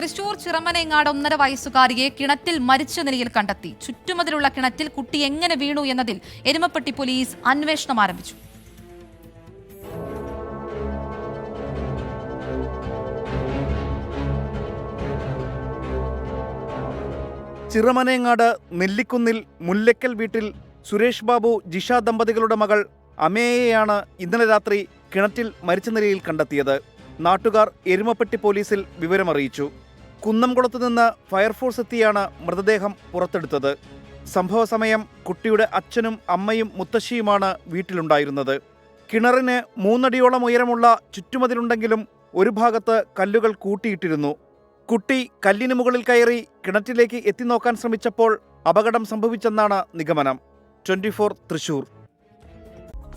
തൃശൂർ ചിറമനേങ്ങാട് ഒന്നര വയസ്സുകാരിയെ കിണറ്റിൽ മരിച്ച നിലയിൽ കണ്ടെത്തി. ചുറ്റുമതിലുള്ള കിണറ്റിൽ കുട്ടി എങ്ങനെ വീണു എന്നതിൽ എരുമപ്പെട്ടി പോലീസ് അന്വേഷണം ആരംഭിച്ചു. ചിറമനേങ്ങാട് നെല്ലിക്കുന്നിൽ മുല്ലക്കൽ വീട്ടിൽ സുരേഷ് ബാബു ജിഷ ദമ്പതികളുടെ മകൾ അമേയെയാണ് ഇന്നലെ രാത്രി കിണറ്റിൽ മരിച്ച നിലയിൽ കണ്ടെത്തിയത്. നാട്ടുകാർ എരുമപ്പെട്ടി പോലീസിൽ വിവരമറിയിച്ചു. കുന്നംകുളത്ത് നിന്ന് ഫയർഫോഴ്സ് എത്തിയാണ് മൃതദേഹം പുറത്തെടുത്തത്. സംഭവ സമയം കുട്ടിയുടെ അച്ഛനും അമ്മയും മുത്തശ്ശിയുമാണ് വീട്ടിലുണ്ടായിരുന്നത്. കിണറിന് മൂന്നടിയോളം ഉയരമുള്ള ചുറ്റുമതിലുണ്ടെങ്കിലും ഒരു ഭാഗത്ത് കല്ലുകൾ കൂട്ടിയിട്ടിരുന്നു. കുട്ടി കല്ലിന് മുകളിൽ കയറി കിണറ്റിലേക്ക് എത്തി നോക്കാൻ ശ്രമിച്ചപ്പോൾ അപകടം സംഭവിച്ചെന്നാണ് നിഗമനം. ട്വന്റി തൃശൂർ.